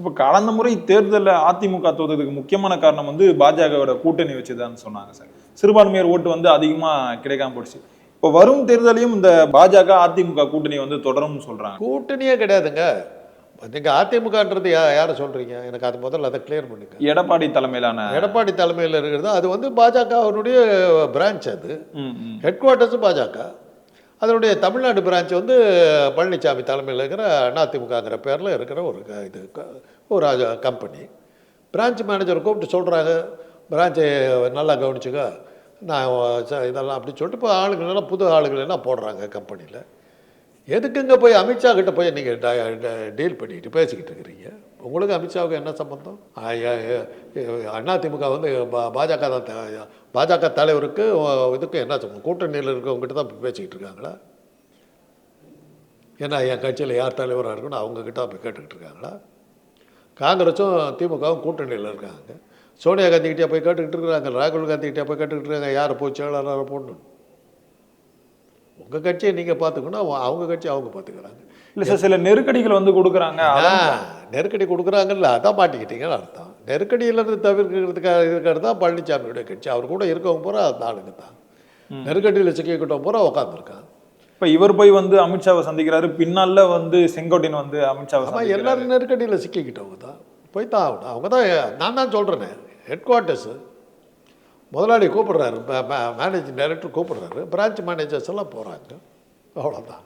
இப்ப கடந்த முறை தேர்தலில் அதிமுக தோத்ததுக்கு முக்கியமான காரணம் வந்து பாஜகவோட கூட்டணி வச்சுதான்னு சொன்னாங்க சார். சிறுபான்மையர் ஓட்டு வந்து அதிகமா கிடைக்காம போயிடுச்சு. இப்போ வரும் தேர்தலையும் இந்த பாஜக அதிமுக கூட்டணி வந்து தொடரும்னு சொல்றாங்க. கூட்டணியே கிடையாதுங்க. நீங்கள் அதிமுகன்றது யா யாரை சொல்கிறீங்க எனக்கு அது முதல்ல அதை கிளியர் பண்ணுங்க எடப்பாடி தலைமையிலான எடப்பாடி தலைமையில் இருக்கிறது அது வந்து பாஜகவினுடைய பிரான்ச் அது. ஹெட் குவார்ட்டர்ஸும் பாஜக. அதனுடைய தமிழ்நாடு பிரான்ச் வந்து பழனிசாமி தலைமையில் இருக்கிற அதிமுகங்கிற பேரில் இருக்கிற ஒரு க- இது ஒரு கம்பெனி பிரான்ச் மேனேஜர் கூப்பிட்டு சொல்கிறாங்க பிரான்ச்சை நல்லா கவனிச்சுக்க நான் இதெல்லாம் அப்படின்னு சொல்லிட்டு இப்போ ஆளுங்கள் எல்லாம் புது ஆளுகள் எல்லாம் போடுறாங்க கம்பெனியில் எதுக்குங்க போய் அமித்ஷா கிட்ட போய் நீங்கள் டீல் பண்ணிட்டு பேசிக்கிட்டு இருக்கிறீங்க? உங்களுக்கு அமித்ஷாவுக்கு என்ன சம்பந்தம்? அதிமுக வந்து பா- பாஜக தான் பாஜக தலைவருக்கு இதுக்கு என்ன சம்பந்தம்? கூட்டணியில் இருக்கவங்ககிட்ட தான் போய் பேசிக்கிட்டு இருக்காங்களா? ஏன்னா என் கட்சியில் யார் தலைவராக இருக்குன்னு அவங்கக்கிட்ட போய் கேட்டுக்கிட்டு இருக்காங்களா? காங்கிரஸும் திமுகவும் கூட்டணியில் இருக்காங்க. சோனியா காந்திக்கிட்டே போய் கேட்டுக்கிட்டு இருக்கிறாங்க ராகுல் காந்திக்கிட்டே போய் கேட்டுக்கிட்டு இருக்காங்க. யார் போய் செயலாளராக போடணும்? உங்கள் கட்சியை நீங்கள் பார்த்துக்கணும் அவங்க- கட்சி அவங்க பார்த்துக்கிறாங்க. இல்ல சார் சில நெருக்கடிகள் வந்து கொடுக்குறாங்க நெருக்கடி கொடுக்குறாங்கல்ல அதான் மாட்டிக்கிட்டீங்கன்னு அர்த்தம். நெருக்கடியிலேருந்து தவிர்க்கிறதுக்காக இருக்கிறது தான் பழனிசாமியுடைய கட்சி. அவர் கூட இருக்கவங்க பூரா அந்த ஆளுங்க தான். நெருக்கடியில் சிக்கிக்கிட்டோம் பூரா உட்காந்துருக்கான் இப்ப இவர் போய் வந்து அமித்ஷாவை சந்திக்கிறாரு பின்னால வந்து செங்கோட்டையன் வந்து அமித்ஷாவை எல்லாரும் நெருக்கடியில் சிக்கிக்கிட்டவங்க தான். போய் தான் ஆகணும். அவங்க தான் நான் தான் சொல்கிறேனே ஹெட் குவார்ட்டர்ஸு முதலாளி கூப்பிடுறாரு மேனேஜிங் டைரக்டர் கூப்பிடுறாரு பிரான்ச் மேனேஜர்ஸ் எல்லாம் போகிறாங்க அவ்வளோதான்